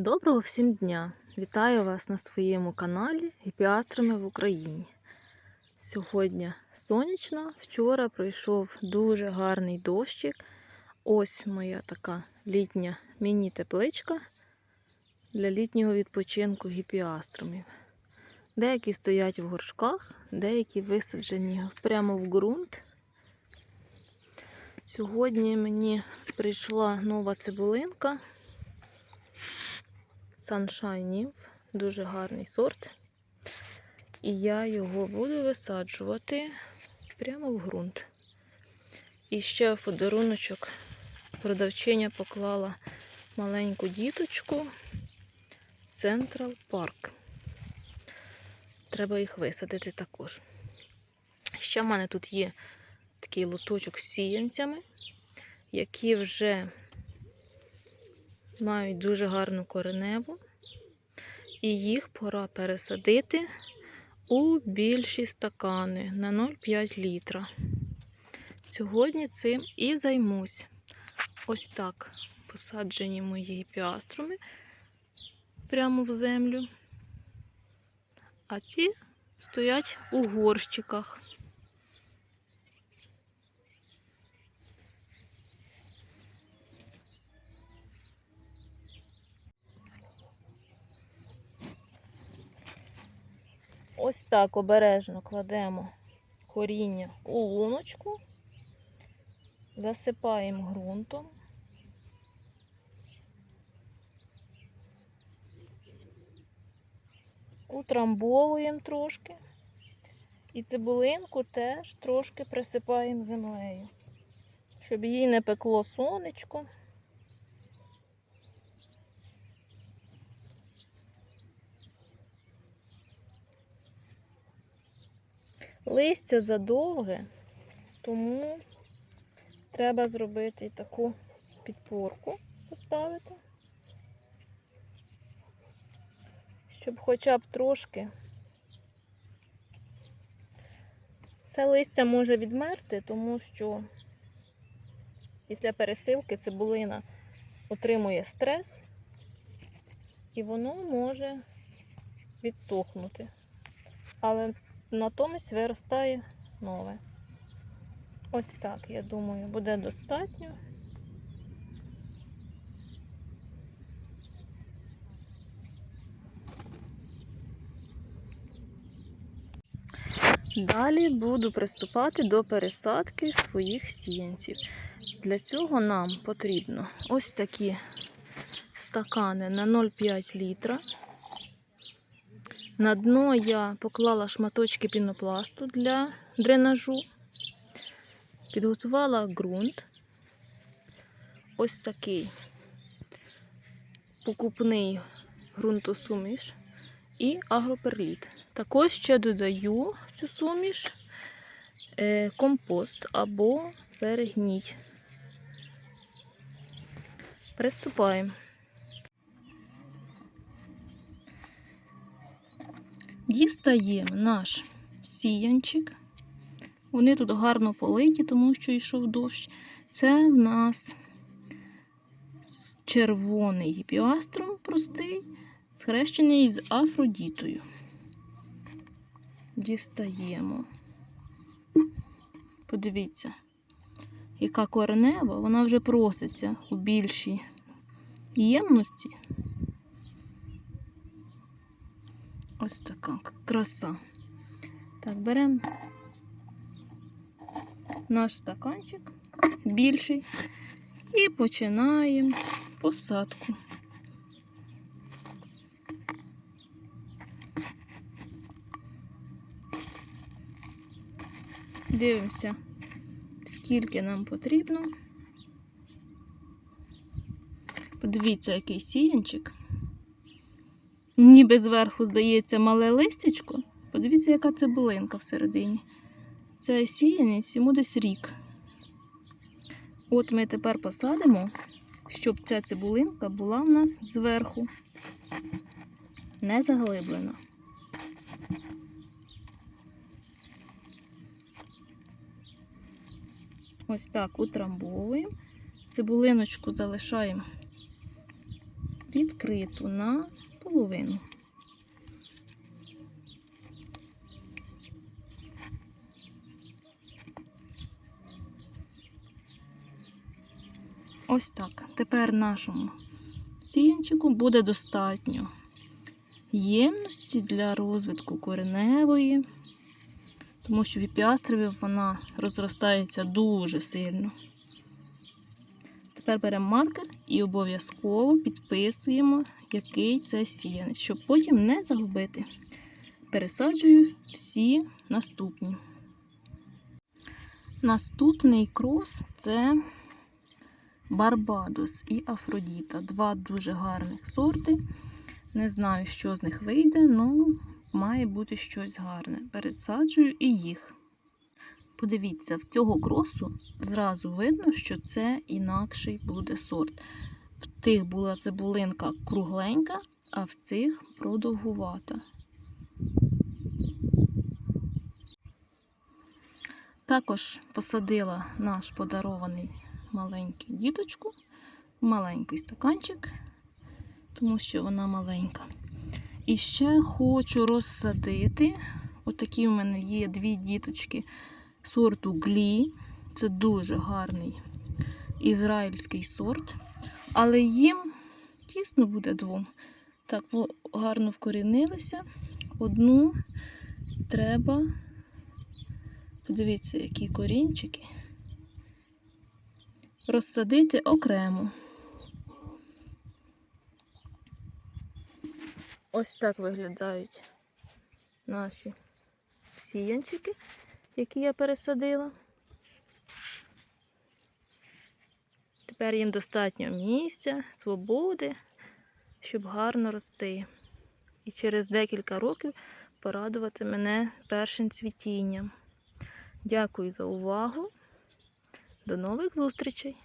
Доброго всім дня! Вітаю вас на своєму каналі Гіпіастроми в Україні. Сьогодні сонячно, вчора пройшов дуже гарний дощик. Ось моя така літня міні-тепличка для літнього відпочинку гіпіастромів. Деякі стоять в горшках, деякі висаджені прямо в ґрунт. Сьогодні мені прийшла нова цибулинка. Nymph, дуже гарний сорт. І я його буду висаджувати прямо в ґрунт. І ще в подаруночок продавчиня поклала маленьку діточку Central Park. Треба їх висадити також. Ще в мене тут є такий лоточок з сіянцями, які вже мають дуже гарну кореневу, і їх пора пересадити у більші стакани на 0,5 літра. Сьогодні цим і займусь. Ось так посаджені мої піаструми прямо в землю. А ці стоять у горщиках. Ось так обережно кладемо коріння у луночку, засипаємо ґрунтом. Утрамбовуємо трошки. І цибулинку теж трошки присипаємо землею, щоб їй не пекло сонечко. Листя задовге, тому треба зробити і таку підпорку поставити, щоб хоча б трошки це листя може відмерти, тому що після пересилки цибулина отримує стрес і воно може відсохнути. Але натомість виростає нове. Ось так, я думаю, буде достатньо. Далі буду приступати до пересадки своїх сіянців. Для цього нам потрібно ось такі стакани на 0,5 літра. На дно я поклала шматочки пінопласту для дренажу, підготувала ґрунт. Ось такий покупний ґрунтосуміш і агроперліт. Також ще додаю в цю суміш е, компост або перегній. Приступаємо. Дістаємо наш сіянчик. Вони тут гарно политі, тому що йшов дощ. Це в нас червоний гіпіаструм простий, схрещений з Афродітою. Дістаємо. Подивіться, яка коренева, вона вже проситься у більшій ємності. Ось така краса. Так, беремо наш стаканчик більший і починаємо посадку. Дивимося, скільки нам потрібно. Подивіться, який сіянчик. Ніби зверху, здається, мале листячко. Подивіться, яка цибулинка всередині. Це сіянець йому десь рік. От ми тепер посадимо, щоб ця цибулинка була в нас зверху, не заглиблена. Ось так утрамбовуємо. Цибулиночку залишаємо відкриту на половину. Ось так. Тепер нашому сіянчику буде достатньо ємності для розвитку кореневої, тому що в епіастрові вона розростається дуже сильно. Тепер беремо маркер і обов'язково підписуємо, який це сіянець, щоб потім не загубити. Пересаджую всі наступні. Наступний крос це Барбадос і Афродіта. Два дуже гарних сорти. Не знаю, що з них вийде, але має бути щось гарне. Пересаджую і їх. Подивіться, в цього кросу зразу видно, що це інакший буде сорт. В тих була цибулинка кругленька, а в цих продовгувата. Також посадила наш подарований маленький діточку, маленький стаканчик, тому що вона маленька. І ще хочу розсадити. Отакі в мене є дві діточки сорту Глі. Це дуже гарний ізраїльський сорт. Але їм тісно буде двом. Так, гарно вкорінилися. Одну треба, подивіться, які корінчики, розсадити окремо. Ось так виглядають наші сіянчики, які я пересадила. Тепер їм достатньо місця, свободи, щоб гарно рости. І через декілька років порадувати мене першим цвітінням. Дякую за увагу. До нових зустрічей!